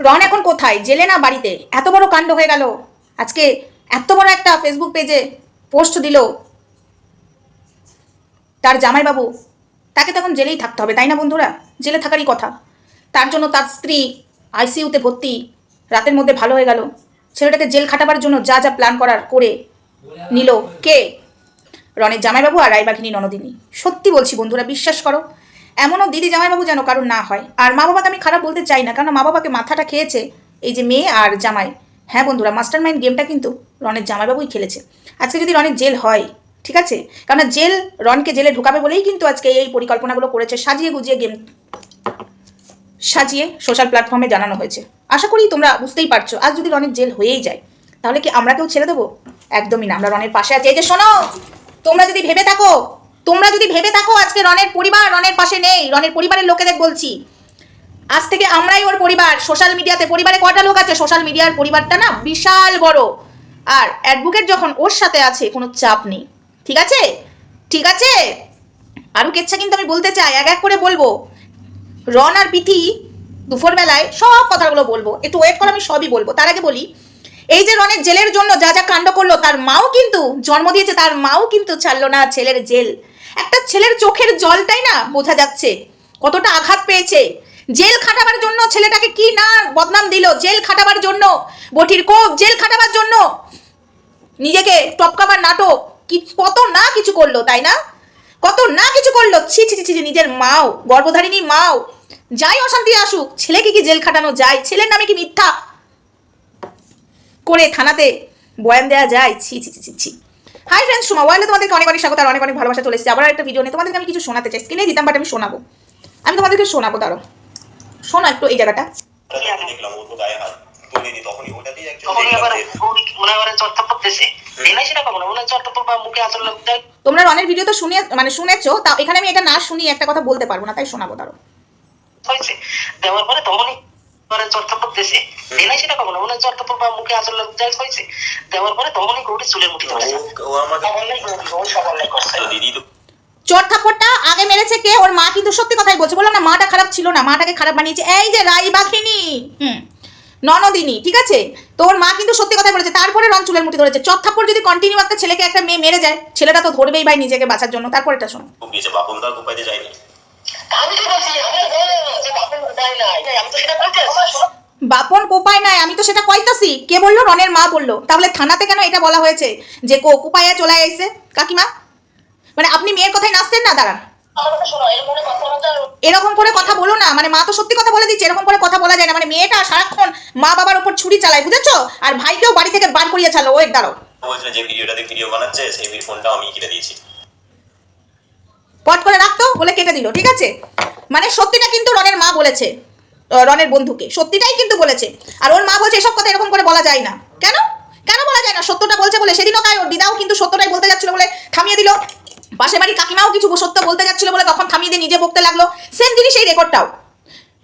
রন এখন কোথায়? জেলে না বাড়িতে? এত বড় কাণ্ড হয়ে গেল। আজকে এত বড় একটা ফেসবুক পেজে পোস্ট দিল। তার জামাইবাবু, তাকে তখন জেলেই থাকতে হবে, তাই না বন্ধুরা? জেলে থাকারই কথা। তার জন্য তার স্ত্রী আইসিইউতে ভর্তি। রাতের মধ্যে ভালো হয়ে গেল। ছেলেটাকে জেল খাটাবার জন্য যা যা প্ল্যান করার করে নিল কে? রনের জামাইবাবু আর রায়বাঘিনী ননদিনী। সত্যি বলছি বন্ধুরা, বিশ্বাস করো এমনও দিদি জামাইবাবু যেন কারণ না হয়। আর মা বাবাকে আমি খারাপ বলতে চাই না কারণ মা বাবাকে মাথাটা খেয়েছে এই যে মেয়ে আর জামাই। হ্যাঁ বন্ধুরা মাস্টার মাইন্ড গেমটা কিন্তু রনের জামাইবাবুই খেলেছে। আজকে যদি রনের জেল হয়, ঠিক আছে? কারণ জেল রনকে জেলে ঢুকাবে বলেই কিন্তু আজকে এই পরিকল্পনাগুলো করেছে। সাজিয়ে গুজিয়ে গেম সাজিয়ে সোশ্যাল প্ল্যাটফর্মে জানানো হয়েছে। আশা করি তোমরা বুঝতেই পারছ, আজ যদি রনের জেল হয়েই যায়, তাহলে কি আমরা কেউ ছেড়ে দেবো? একদমই না, আমরা রনের পাশে আছি। এই যে শোনো, তোমরা যদি ভেবে থাকো তোমরা যদি ভেবে থাকো আজকে রনের পরিবার রনের পাশে নেই, রনের পরিবারের লোকেদের বলছি। আজ থেকে আমরাই ওর পরিবার সোশ্যাল মিডিয়াতে পরিবারে কটা লোক আছে? সোশ্যাল মিডিয়ার পরিবারটা না বিশাল বড়। আর অ্যাডভোকেট যখন ওর সাথে আছে, কোনো চাপ নেই। ঠিক আছে? ঠিক আছে? আরও কেচ্ছা কিন্তু আমি বলতে চাই, এক এক করে বলব। রন আর পিথি দুপুরবেলায় সব কথাগুলো বলব। একটু ওয়েট করে আমি সবই বলব। তার আগে বলি, এই যে রনের জেলের জন্য যা যা কাণ্ড করল, তার মাও কিন্তু জন্ম দিয়েছে, তার মাও কিন্তু ছাড়লো না ছেলের জেল। একটা ছেলের চোখের জলটাই না বোঝা যাচ্ছে, কতটা আঘাত পেয়েছে। জেল খাটাবার জন্য ছেলেটাকে কি না বদনাম দিল? জেল খাটাবার জন্য, বটির কোপ, জেল খাটাবার জন্য। নিজেকে টপকাবার নাটক, কি, কত না কিছু করল, তাই না? কত না কিছু করল, ছি ছি ছি নিজের মাও, গর্ভধারিণী মাও। যাই অশান্তি আসুক, ছেলেকে কি জেল খাটানো যায়? ছেলের নামে কি মিথ্যা? করে থানাতে বয়ান দেওয়া যায় ছি ছি ছি ছি। হাই ফ্রেন্ডস সুমা ওয়াইলে তোমাদেরকে অনেক অনেক স্বাগত আর অনেক অনেক ভালোবাসা চলে এসেছে। আবার একটা ভিডিও নিয়ে তোমাদেরকে আমি কিছু শোনাতে চাই। স্ক্রিনে দিতাম বাট আমি শোনাবো। আমি তোমাদেরকে শোনাবো দাঁড়ো শোনো একটু এই জায়গাটা। তোমরা রনের ভিডিও তো শুনে মানে শুনেছো তা এখানে আমি এটা না শুনি একটা কথা বলতে পারব না তাই শোনাবো দাঁড়ো হয়েছে। দেওয়ার পরে তখনই ওরা চটটা এলাই সেটা পাবো না মনে হয় চটটা পড়বা মুখে আসল দেখ হয়েছে দেওয়ার পরে তখনই গৌরী চুলের মুঠি ধরেছে। দিদি তো চোর থাপ্পড়টা আগে মেরেছে কে? ওর মা কিন্তু সত্যি কথাই বলছে। বললাম না মাটা খারাপ ছিল না মাটাকে খারাপ বানিয়েছে। এই যে রাই বাখিনি হুম ননদিনী ঠিক আছে? তো ওর মা কিন্তু সত্যি কথাই বলেছে তারপরে রং চুলের মুঠি ধরেছে। চর থাপ্পড় যদি কন্টিনিউ একটা ছেলেকে একটা মেয়ে মেরে যায় ছেলেটা তো ধরবেই ভাই নিজেকে বাঁচার জন্য। তারপরেটা শোনো। কুপিয়েছে বাপন তার কুপাইতে যায়নি। আমি তো বলছি আমি বলে যে বাপন উপায় নাই। আমি তো সেটা বলতে আসছি। বাপন কোপায় নাই আমি তো সেটা কইতাছি। কে বলল? রনের মা বলল। তাহলে থানাতে কেন এটা বলা হয়েছে? যে কো কুপাইয়া চলে এসে কাকিমা? মানে আপনি মেয়ের কথাই নাচছেন না? দাঁড়ান। আমার কথা শোনো এর মনে কথা বলতে এরকম করে কথা বলো না। মানে মা তো সত্যি কথা বলে দিচ্ছে এরকম করে কথা বলা যায় না। মানে মেয়েটা সারাক্ষণ মা বাবার উপর ছুরি চালায় বুঝেছ? আর ভাইকেও বাড়ি থেকে বার করিয়ে ছাড়লো। ওই দাঁড়ো বলছিল যে ভিডিওটাতে ভিডিও বানাচ্ছে সেই ফোনটা আমি কিনে দিয়েছি। পট করে রাখতো বলে কেটে দিল ঠিক আছে? মানে সত্যিটা কিন্তু রনের মা বলেছে। রনের বন্ধুকে। সত্যিটাই কিন্তু বলেছে। আর ওর মা বলছে, এসব কথা এরকম করে বলা যায় না। কেন? কেন বলা যায় না? সত্যটা বলছে বলে সেদিনও তাই ওর দিদাও কিন্তু সত্যটাই বলতে যাচ্ছিল বলে থামিয়ে দিল। পাশের বাড়ির কাকিমাও কিছু সত্য বলতে যাচ্ছিল বলে তখন থামিয়ে দিয়ে নিজে বকতে লাগল। সেম জিনিস এই রেকর্ডটাও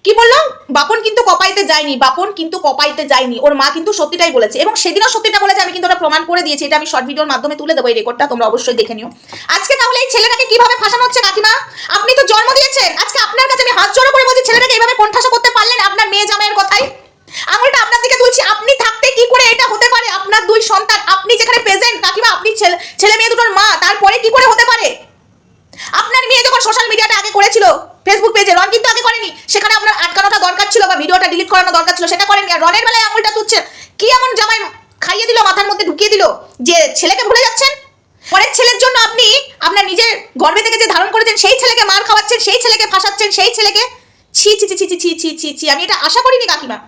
কি বলল? বাপন কিন্তু কপাইতে যায়নি, বাপন কিন্তু কপাইতে যায়নি, ওর মা কিন্তু সত্যিটাই বলেছে এবং সেদিনও সত্যিটা বলেছে, আমি কিন্তু ওটা প্রমাণ করে দিয়েছি, এটা আমি শর্ট ভিডিওর মাধ্যমে তুলে দেবো, এই রেকর্ডটা তোমরা অবশ্যই দেখে নিও। আজকে তাহলে এই ছেলেটাকে কীভাবে ফাঁসানো হচ্ছে, কাকিমা? আপনি তো জন্ম দিয়েছেন, আজকে আপনার কাছে আমি হাত জড়ো করে বলছি, ছেলেটাকে এইভাবে কোণঠাসা করতে পারলেন আপনার মেয়ে জামাইয়ের কথাই? আঙুলটা আপনার দিকে তুলছি, আপনি থাকতে কি করে এটা হতে পারে? আপনার দুই সন্তান, আপনি যেখানে প্রেজেন্ট কাকিমা, আপনি ছেলে মেয়ে দুটোর মা, তারপরে কি করে হতে পারে? আপনার মেয়ে যখন সোশ্যাল মিডিয়াটা আগে করেছিল ফেসবুক পেজে রন কিন্তু আগে করেনি সেখানে আপনার আটকানোটা দরকার ছিল বা ভিডিওটা ডিলিট করানো দরকার ছিল সেটা করেনি আর রনের বেলায় আঙুলটা তুচ্ছে কি এমন জামাই খাইয়ে দিল মাথার মধ্যে ঢুকিয়ে দিল যে ছেলেকে ভুলে যাচ্ছেন পরের ছেলের জন্য আপনি আপনার নিজের গর্বে থেকে যে ধারণ করেছেন সেই ছেলেকে মার খাওয়াচ্ছেন সেই ছেলেকে ফাঁসাচ্ছেন সেই ছেলেকে ছি ছি ছি ছি ছি ছি ছি ছি আমি এটা আশা করিনি কাকিমা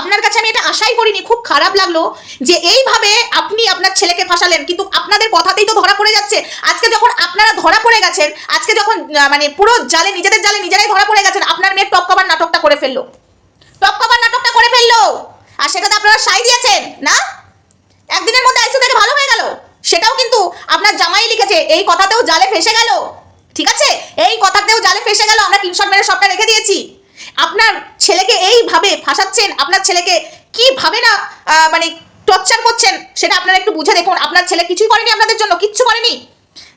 আপনার কাছে আমি এটা আশাই করিনি, খুব খারাপ লাগল যে এইভাবে আপনি আপনার ছেলেকে ফাঁসালেন, কিন্তু আপনাদের কথাতেই তো ধরা পড়ে যাচ্ছে। আজকে যখন আপনারা ধরা পড়ে গেছেন, আজকে যখন মানে পুরো জালে, নিজেদের জালে নিজেরাই ধরা পড়ে গেছেন, আপনার মেয়ের টপ কভার নাটকটা করে ফেলল। টপ কভার নাটকটা করে ফেলল। আর সেটাতে আপনারা সাই দিয়েছেন, না? একদিনের মধ্যে আইসিউ থেকে ভালো হয়ে গেল। সেটাও কিন্তু আপনার জামাই লিখেছে, এই কথাতেও জালে ফেসে গেল। ঠিক আছে? এই কথাতেও জালে ফেসে গেল, আমরা টিনশট মেরে সবটা রেখে দিয়েছি। আপনার ছেলেকে এইভাবে ফাঁসাচ্ছেন? আপনার ছেলেকে কীভাবে না মানে টর্চার করছেন? সেটা আপনারা একটু বুঝে দেখুন। আপনার ছেলে কিছুই করেনি আপনাদের জন্য, কিচ্ছু করেনি।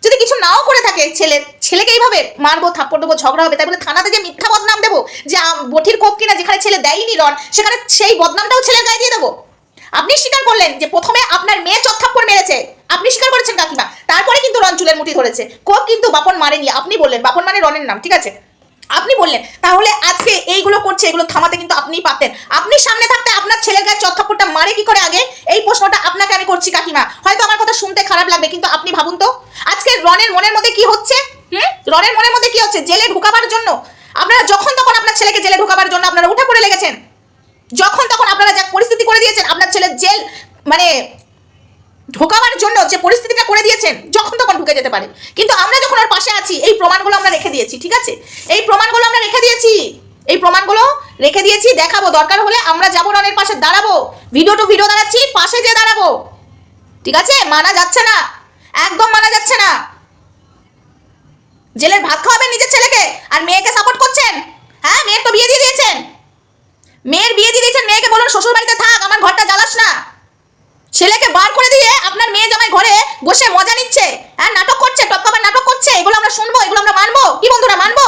যদি কিছু নাও করে থাকে, ছেলে, ছেলেকে এইভাবে মারবো, থাপ্পড় দেবো, ঝগড়া হবে, তাই বলে থানাতে যে মিথ্যা বদনাম দেবো, যে বঠির কোপ কিনা যেখানে ছেলে দেয়নি রন সেখানে সেই বদনামটাও ছেলের গায়ে দিয়ে দেবো। আপনি স্বীকার করলেন যে প্রথমে আপনার মেয়ে চত্থাপ্পড় মেরেছে। আপনি স্বীকার করেছেন কাকিমা। তারপরে কিন্তু রন চুলের মুঠি ধরেছে। কোপ কিন্তু বাপন মারেনি। আপনি বললেন, বাপন মানে রনের নাম, ঠিক আছে? আপনি বললেন তাহলে আজকে এইগুলো করছে এগুলো থামাতে কিন্তু আপনিই পারতেন। আপনি সামনে থাকতে আপনার ছেলের গায়ে চত্থাপ্পড়টা মারে কি করে আগে? এই প্রশ্নটা আপনাকে আমি করছি কাকিমা। হয়তো আমার কথা শুনতে খারাপ লাগবে কিন্তু আপনি ভাবুন তো। আজকে রনের মনের মধ্যে কি হচ্ছে? হুম? রনের মনের মধ্যে কি হচ্ছে? জেলে ঢুকাবার জন্য? আপনারা যখন তখন আপনার ছেলেকে জেলে ঢুকাবার জন্য আপনারা উঠে পড়ে লেগেছেন। যখন তখন আপনারা যা পরিস্থিতি করে দিয়েছেন আপনার ছেলের জেল মানে ঢোকাবার জন্য যে পরিস্থিতিটা করে দিয়েছেন, যখন তখন ঢুকে যেতে পারে। কিন্তু আমরা যখন ওর পাশে আছি, এই প্রমাণগুলো আমরা রেখে দিয়েছি, ঠিক আছে? এই প্রমাণগুলো আমরা রেখে দিয়েছি। এই প্রমাণগুলো রেখে দিয়েছি, দেখাবো, দরকার হলে আমরা যাব, রনের পাশে দাঁড়াবো। ভিডিও টু ভিডিও দাঁড়াচ্ছি, পাশে যে দাঁড়াবো। ঠিক আছে? মানা যাচ্ছে না। একদম মানা যাচ্ছে না। জেলের ভাত খাওয়াবেন নিজের ছেলেকে, আর মেয়েকে সাপোর্ট করছেন? হ্যাঁ মেয়ের তো বিয়ে দিয়ে দিয়েছেন। মেয়ের বিয়ে দিয়ে দিয়েছেন, মেয়েকে বলুন শ্বশুর বাড়িতে থাক, আমার ঘরটা জ্বালাস না। ছেলেকে বার করে দিয়ে আপনার মেয়ে জামাই ঘরে বসে মজা নিচ্ছে হ্যাঁ নাটক করছে, টপ কভার নাটক করছে, এগুলো আমরা শুনব, এগুলো আমরা মানবো, কি বন্ধুরা, মানবো?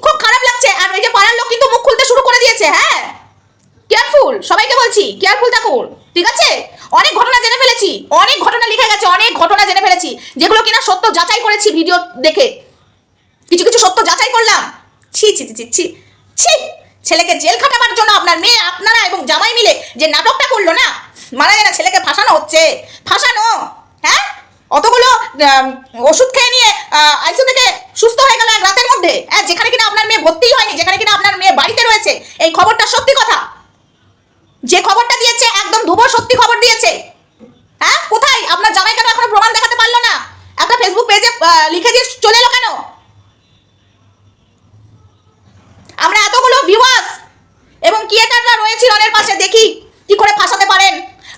খুব খারাপ লাগছে, আর এই যে পাড়ার লোক কিন্তু মুখ খুলতে শুরু করে দিয়েছে হ্যাঁ? কেয়ারফুল সবাইকে বলছি কেয়ারফুল থাকুন ঠিক আছে? অনেক ঘটনা জেনে ফেলেছি, অনেক ঘটনা লিখে গেছে, অনেক ঘটনা জেনে ফেলেছি, যেগুলো কিনা সত্য যাচাই করেছি ভিডিও দেখে। কিছু কিছু সত্য যাচাই করলাম। ছি ছি ছি ছি ছি, ছেলেকে জেল খাটাবার জন্য আপনার মেয়ে, আপনারা এবং জামাই মিলে যে নাটকটা করল না মারা যায় না ছেলেকে ফাঁসানো হচ্ছে। ফাঁসানো? হ্যাঁ? অতগুলো ওষুধ খেয়ে নিয়ে আইসিউ থেকে সুস্থ হয়ে গেল এক রাতের মধ্যে। হ্যাঁ যেখানে কিনা আপনার মেয়ে ভর্তি হয়নি, যেখানে কিনা আপনার মেয়ে বাড়িতে রয়েছে, এই খবরটা সত্যি কথা? যে খবরটা দিয়েছে, একদম ধুবো সত্যি খবর দিয়েছে। হ্যাঁ? কোথায়? আপনার জামাই কেন এখনও প্রমাণ দেখাতে পারল না। একটা ফেসবুক পেজে লিখে দিয়ে চলে এলো কেন? আমরা এতগুলো ভিউয়ার্স এবং ক্রিয়েটাররা রয়েছি রনের পাশে, দেখি কি করে ফাঁসাতে পারেন।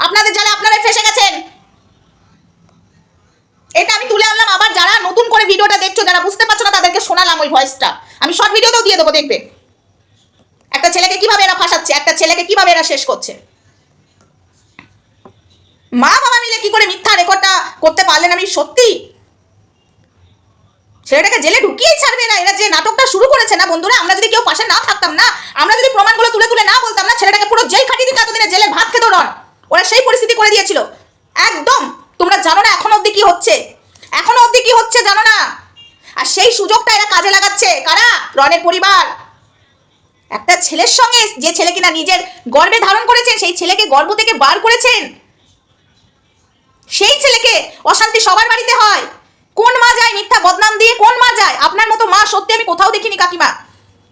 আপনাদের জালে আপনারাই ফেসে গেছেন। এটা আমি তুলে আনলাম, আবার যারা নতুন করে ভিডিওটা দেখছ, যারা বুঝতে পারছ না, তাদেরকে শোনালাম ওই ভয়েসটা আমি শর্ট ভিডিওতেও দিয়ে দেবো, দেখবে? একটা ছেলেকে কীভাবে এরা ফাঁসাচ্ছে, একটা ছেলেকে কীভাবে এরা শেষ করছে? মা বাবা মিলে কি করে মিথ্যা রেকর্ডটা করতে পারলেন? আমি সত্যি? ছেলেটাকে জেলে ঢুকিয়েই ছাড়বে না? এরা যে নাটকটা শুরু করেছে না বন্ধুরা? আমরা যদি কেউ পাশে না থাকতাম না, আমরা যদি প্রমাণগুলো তুলে তুলে না বলতাম না, ছেলেটাকে পুরো জেল খাটিয়ে দিত এতদিনে জেলের ভাত খেত রন ওরা সেই পরিস্থিতি করে দিয়েছিল। একদম। তোমরা জানো না এখনও অবধি কি হচ্ছে। এখনও অবধি কি হচ্ছে জানো না। আর সেই সুযোগটা এরা কাজে লাগাচ্ছে। কারা? রনের পরিবার। একটা ছেলের সঙ্গে যে ছেলে কিনা নিজের গর্বে ধারণ করেছেন, সেই ছেলেকে গর্ভ থেকে বার করেছেন। সেই ছেলেকে অশান্তি সবার বাড়িতে হয়। কোন মা যায় মিথ্যা বদনাম দিয়ে? কোন মা যায়? আপনার মতো মা সত্যি আমি কোথাও দেখিনি, কাকিমা।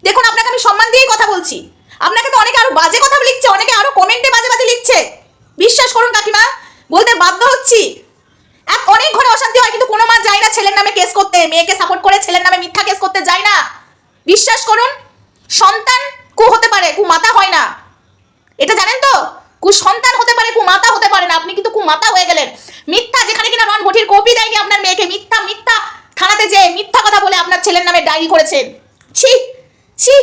দেখুন, আপনাকে আমি সম্মান দিয়েই কথা বলছি। আপনাকে তো অনেকে আরও বাজে কথা লিখছে, অনেকে আরও কমেন্টে বাজে বাজে লিখছে। বিশ্বাস করুন কাকিমা, বলতে বাধ্য হচ্ছি। এক অনেক ঘরে অশান্তি হয়, কিন্তু কোনো মা যায় না ছেলের নামে কেস করতে, মেয়েকে সাপোর্ট করে ছেলের নামে মিথ্যা কেস করতে যায় না। বিশ্বাস করুন, সন্তান কু হতে পারে, কু মাতা হয় না। এটা জানেন তো? কু সন্তান হতে পারে, কু মাতা হতে পারে না। আপনি কিন্তু কু মাতা হয়ে গেলেন। মিথ্যা যেখানে কিনা রন ভটির কপি দেয়নি আপনার মেয়েকে। মিথ্যা মিথ্যা থানাতে যে মিথ্যা কথা বলে আপনার ছেলের নামে ডায়েরি করেছেন। ছি ছি।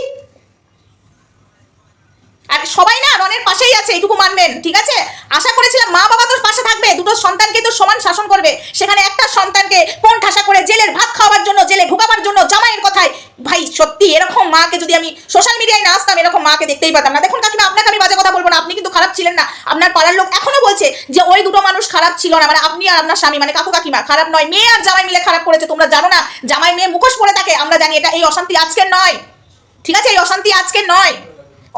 আর সবাই না রনের পাশেই আছে এটুকু মানবেন, ঠিক আছে? আশা করেছিলাম মা বাবা তোর পাশে থাকবে, দুটো সন্তানকে তো সমান শাসন করবে। সেখানে একটা সন্তানকে কোন ঠাসা করে জেলের ভাত খাওয়ার জন্য, জেলে ঢুকাবার জন্য, জামাইয়ের কথায়, ভাই সত্যি এরকম মাকে যদি আমি সোশ্যাল মিডিয়ায় না আসতাম, এরকম মাকে দেখতেই পাতাম না। দেখুন কাকিমা, আপনাকে আমি বাজে কথা বলব না, আপনি কিন্তু খারাপ ছিলেন না। আপনার পাড়ার লোক এখনও বলছে যে, ওই দুটো মানুষ খারাপ ছিল না। মানে আপনি আর আপনার স্বামী মানে কাকু কাকিমা, খারাপ নয়। মেয়ে আর জামাই মিলে খারাপ করেছে, তোমরা জানো না। জামাই মেয়ে মুখোশ পরে থাকে, আমরা জানি এটা এই অশান্তি আজকের নয়। ঠিক আছে, এই অশান্তি আজকে নয়।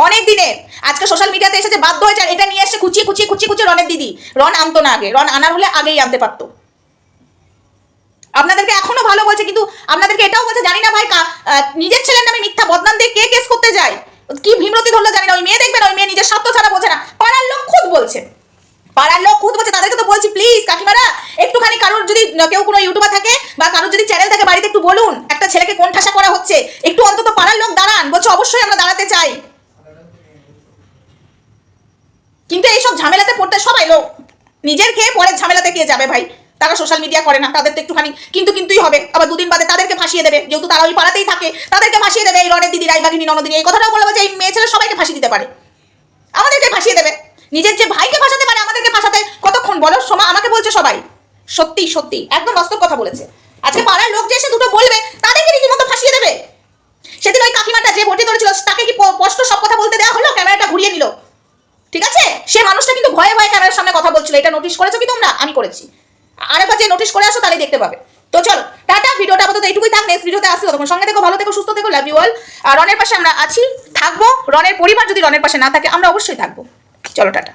অনেক দিনের। আজকে সোশ্যাল মিডিয়াতে এসেছে, বাধ্য হয়েছে আর এটা নিয়ে এসে কুচিয়ে কুচিয়ে কুচিয়ে কুচিয়ে রনের দিদি। রন আনতো না আগে রন আনার হলে আগেই আনতে পারতো। আপনাদেরকে এখনও ভালো বলছে, কিন্তু আপনাদেরকে এটাও বলছে, জানি না ভাই নিজের ছেলের নামে মিথ্যা বদনাম দিয়ে কে কেস করতে যায়? কি ভীমরতি ধরলো জানি না, ওই মেয়ে দেখবেন, ওই মেয়ে নিজের স্বার্থ ছাড়া বোঝে না। পাড়ার লোক খুদ বলছে। পাড়ার লোক খুদ বলছে, তাদেরকে তো বলছি প্লিজ কাকিমারা, একটুখানি কারোর যদি কেউ কোনো ইউটিউবার থাকে বা কারোর যদি চ্যানেল থাকে, বাড়িতে একটু বলুন, একটা ছেলেকে কোন ঠাসা করা হচ্ছে, একটু অন্তত পাড়ার লোক দাঁড়ান, বলছে, অবশ্যই আমরা দাঁড়াতে চাই। কিন্তু এইসব ঝামেলাতে পড়তে সবাই লোক নিজের খেয়ে পরে ঝামেলাতে কে যাবে ভাই? তারা সোশ্যাল মিডিয়া করে না, তাদের তো একটুখানি কিন্তু কিন্তুই হবে। আবার দুদিন বাদে তাদেরকে ফাঁসিয়ে দেবে, যেহেতু তারা ওই পাড়াতেই থাকে। তাদেরকে ফাঁসিয়ে দেবে এই রনের দিদি রাইবাগিনী ননদিনী, এই কথাটাও বলব যে এই মেয়ে ছেলে সবাইকে ফাঁসি দিতে পারে। আমাদেরকে ফাঁসিয়ে দেবে। নিজের যে ভাইকে ফাঁসাতে পারে, আমাদেরকে ফাঁসাতে কতক্ষণ বলো? সময় আমাকে বলছে সবাই। সত্যি সত্যি, একদম বাস্তব কথা বলেছে। আজকে পাড়ার লোক যে এসে দুটো বলবে, তাদেরকে রীতিমতো ফাঁসিয়ে দেবে। সেদিন ওই কাকিমাটা যে ভর্তি ধরেছিল, তাকে কি প- স্পষ্ট সব কথা বলতে দেওয়া হলো ক্যামেরাটা ঘুরিয়ে নিল ঠিক আছে সে মানুষটা কিন্তু ভয়ে ভয়ে ক্যামেরার সামনে কথা বলছিল, এটা নোটিশ করেছ কি তোমরা? আমি করেছি। আরেকবার যে নোটিশ করে আসো তাহলে দেখতে পাবে। তো চলো, টাটা, ভিডিওটা আপাতত এইটুকুই থাক নেক্সট ভিডিওতে আসি তখন সঙ্গে থেকো, ভালো থেকো, সুস্থ থেকো লাভ ইউ অল আর রনের পাশে আমরা আছি, থাকব। রনের পরিবার যদি রনের পাশে না থাকে, আমরা অবশ্যই থাকব। চলো, টাটা।